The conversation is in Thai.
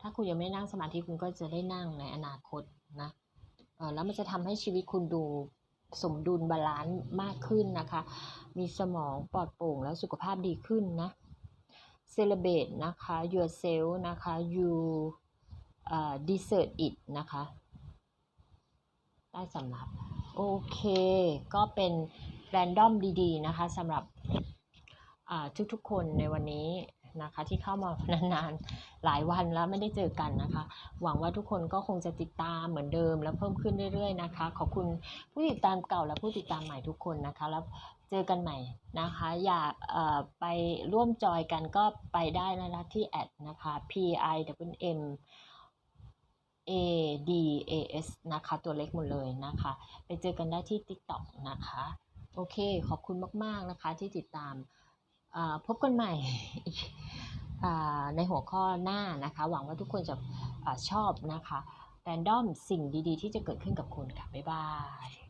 ถ้าคุณยังไม่นั่งสมาธิคุณก็จะได้นั่งในอนาคตนะเออแล้วมันจะทำให้ชีวิตคุณดูสมดุลบาลานซ์มากขึ้นนะคะ มีสมองปลอดโปร่งแล้วสุขภาพดีขึ้นนะ celebrate นะคะ yourself นะคะ you uh, deserve it นะคะได้สำหรับโอเค ก็เป็นแรนดอมดี ๆ นะคะสำหรับอ่าทุกๆคนในวันนี้ นะคะที่เข้ามานานๆ หลายวันแล้วไม่ได้เจอกันนะคะ หวังว่าทุกคนก็คงจะติดตามเหมือนเดิม แล้วเพิ่มขึ้นเรื่อยๆนะคะ ขอบคุณผู้ติดตามเก่าและผู้ติดตามใหม่ทุกคนนะคะ แล้วเจอกันใหม่นะคะ อยากไปร่วมจอยกันก็ไปได้นะคะที่แอดนะคะ p i w m a d a s นะคะ ตัวเล็กหมดเลยนะคะ ไปเจอกันได้ที่ TikTok นะคะ โอเค ขอบคุณมาก ๆ นะคะที่ติดตามพบกันใหม่ ในหัวข้อหน้านะคะ หวังว่าทุกคนจะอชอบนะคะแรนดอมสิ่งดีๆ ที่จะเกิดขึ้นกับคุณค่ะ บ๊ายบาย